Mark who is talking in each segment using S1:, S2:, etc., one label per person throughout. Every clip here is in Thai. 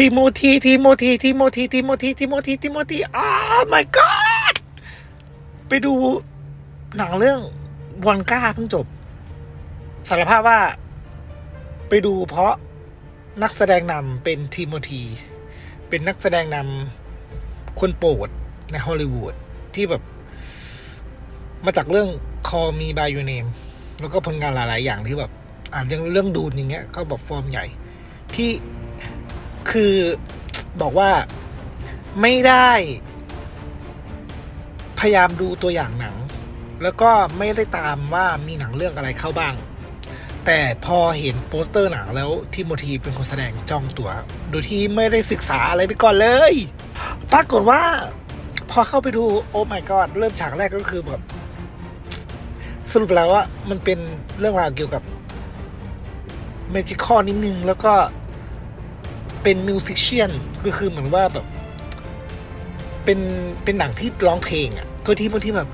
S1: ทีโมธีทีโมธีทีโมธีทีโมธีทีโมธีทีโมธีอ้าว my god ไปดูหนังเรื่องวอนก้าเพิ่งจบ สารภาพว่า ไปดูเพราะนักแสดงนำเป็นทีโมธีเป็นนักแสดงนำคนโปรดในฮอลลีวูดที่แบบ มาจากเรื่อง Call Me by Your Name แล้วก็ผลงานหลาย ๆ อย่างที่แบบ อ่านอย่างเรื่องดูนอย่างเงี้ยก็แบบฟอร์มใหญ่ที่ คือบอกว่าไม่ได้พยายามดูตัวอย่างหนัง แล้วก็ไม่ได้ตามว่ามีหนังเรื่องอะไรเข้าบ้าง แต่พอเห็นโปสเตอร์หนังแล้วทิโมธีเป็นคนแสดงจ้องตัว โดยที่ไม่ได้ศึกษาอะไรไปก่อนเลย ปรากฏว่า พอเข้าไปดูโอ้ my god เริ่มฉากแรกก็คือแบบสรุปแล้วว่ามันเป็นเรื่องราวเกี่ยวกับเมจิคอนิดนึงแล้วก็ เป็นมิวสิชเชียนก็คือเหมือนว่าแบบ เป็นเป็นหนังที่ร้องเพลงอะตัวที่บางที่แบบ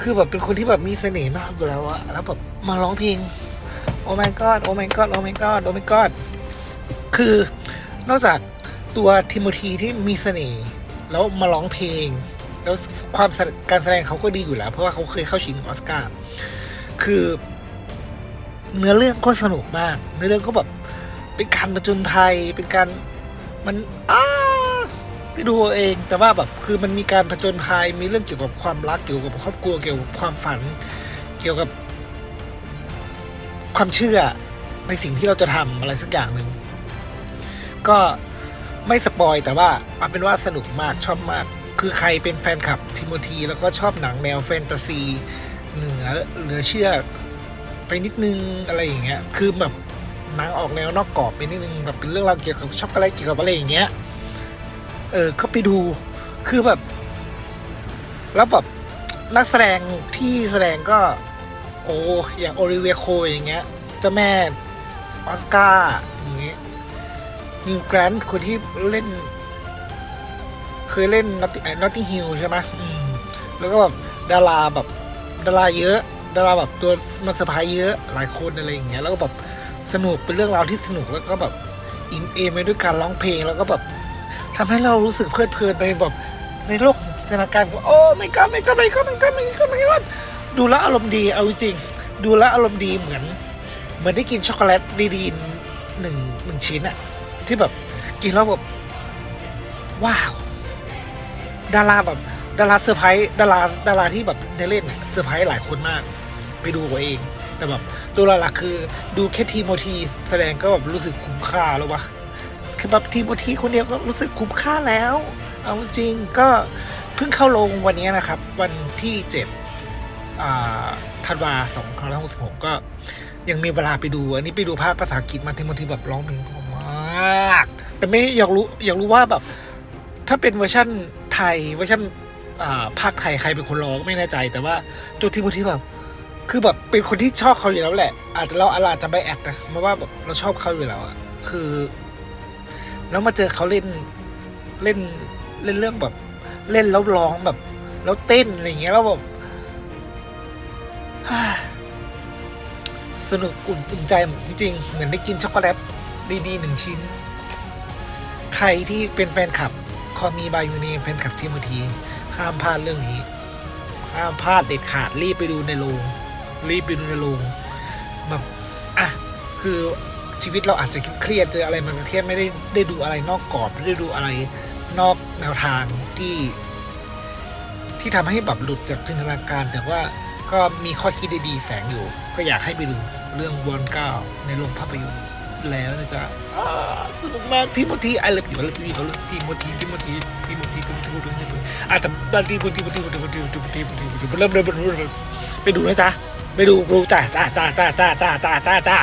S1: คือแบบเป็นคนที่แบบมีเสน่ห์มากอยู่แล้วอะแล้วแบบมาร้องเพลง โอ้ my god โอ้ my god โอ้ my god โอ้ my god คือนอกจากตัวทิโมธีที่มีเสน่ห์แล้วมาร้องเพลง แล้วความการแสดงเขาก็ดีอยู่แล้ว เพราะว่าเขาเคยเข้าชิงออสการ์คือ เนื้อเรื่องก็สนุกมากเนื้อเรื่องก็แบบ เป็นการประจนภัยเป็นการมันอ้าไปดูเอาเองแต่ว่าแบบคือมันมีการผจญภัยมีเรื่องเกี่ยวกับความรักเกี่ยวกับครอบครัวเกี่ยวกับความฝัน เกี่ยวกับความเชื่อในสิ่งที่เราจะทำอะไรสักอย่างหนึ่งก็ไม่สปอยแต่ว่าเอาเป็นว่าสนุกมากชอบมาก คือใครเป็นแฟนคลับทิโมธีแล้วก็ชอบหนังแนวแฟนตาซีเหนือเหลือเชื่อไปนิดนึงอะไรอย่างเงี้ยคือแบบ หนังออกแนวนอกกรอบไปนิดนึงแบบเป็นเรื่องราวเกี่ยวกับช็อกโกแลตเกี่ยวกับอะไรอย่างเงี้ย เออเขาไปดูคือแบบ แล้วแบบนักแสดงที่แสดงก็ โอ้อย่างโอลิเวียโคอย่างเงี้ยเจ้าแม่ออสการ์อย่างเงี้ยฮิวแกรนท์คนที่เล่น เคยเล่นนอตตินอตติฮิลใช่ไหมมแล้วก็แบบดาราแบบดาราเยอะดาราแบบตัวมาเซอร์ไพรส์เยอะหลายคนอะไรอย่างเงี้ยแล้วก็แบบ สนุกเป็นเรื่องราวที่สนุกแล้วก็แบบอิ่มเอมไปด้วยการร้องเพลงแล้วก็แบบทำให้เรารู้สึกเพลิดเพลินไปแบบในโลกจินตนาการของโอ้ไม่ก็ไม่ก็ไม่ก็ไม่ก็ไม่ก็ไม่ก็ดูแลอารมณ์ดีเอาจริง ดูแลอารมณ์ดีเหมือนเหมือนได้กินช็อกโกแลตดีๆหนึ่งหนึ่งชิ้นอะที่แบบกินแล้วแบบว้าว ดาราแบบดาราเซอร์ไพรส์ดาราดาราที่แบบได้เล่นเนี่ยเซอร์ไพรส์หลายคนมาก ไปดูเอาเอง แต่แบบตัวหลักๆคือดูแค่ทีโมทีแสดงก็แบบรู้สึกคุ้มค่าแล้ววะคือแบบทีโมทีคนเดียวก็รู้สึกคุ้มค่าแล้ว เอาจริงก็เพิ่งเข้าลงวันนี้นะครับ วันที่เจ็ดธันวาสองพันหกสิบหกก็ยังมีเวลาไปดู อันนี้ไปดูภาคภาษาอังกฤษมาทีโมทีแบบร้องเพลงเพราะมากแต่ไม่อยากรู้อยากรู้ว่าแบบถ้าเป็นเวอร์ชั่นไทยเวอร์ชันอ่าภาคไทยใครเป็นคนร้องไม่แน่ใจ แต่ว่าตัวที่บางทีแบบ คือแบบเป็นคนที่ชอบเขาอยู่แล้วแหละ อาจจะเราอาจจะไม่แอดนะเพราะว่าแบบเราชอบเขาอยู่แล้วอะคือ แล้วมาเจอเขาเล่นเล่นเล่นเรื่องแบบ เล่นแล้วร้องแบบ แล้วเต้นอะไรเงี้ยแล้วแบบสนุกอุ่นอุ่นใจจริงๆ เหมือนได้กินช็อกโกแลตดีๆหนึ่งชิ้น ใครที่เป็นแฟนคลับ คอมีบายูนีแฟนคลับทีมทีห้ามพลาดเรื่องนี้ห้ามพลาดเด็ดขาดรีบไปดูในโรง รีบไปดูในโรงแบบอะคือชีวิตเราอาจจะเครียดเจออะไรมันก็เครียดไม่ได้ได้ดูอะไรนอกกรอบไม่ได้ดูอะไรนอกแนวทางที่ ที่ทำให้แบบหลุดจากจินตนาการ แต่ว่าก็มีข้อคิดดีๆแฝงอยู่ ก็อยากให้ไปดูเรื่องวอนเก้าในโรงภาพยนตร์แล้วนะจ๊ะสนุกมากทีโมทีไอเลิฟอยู่ไอเลิฟอยู่ไอเลิฟทีโมทีทีโมทีทีโมทีทีโมทีทีโมทีทีโมทีอาจจะดันทีโมทีทีโมทีทีโมทีทีโมทีทีโมทีเริ่มเริ่มเริ่มไปดูนะจ๊ะ ไปดูดูจ้าจ้าจ้าจ้าจ้าจ้าจ้าจ้า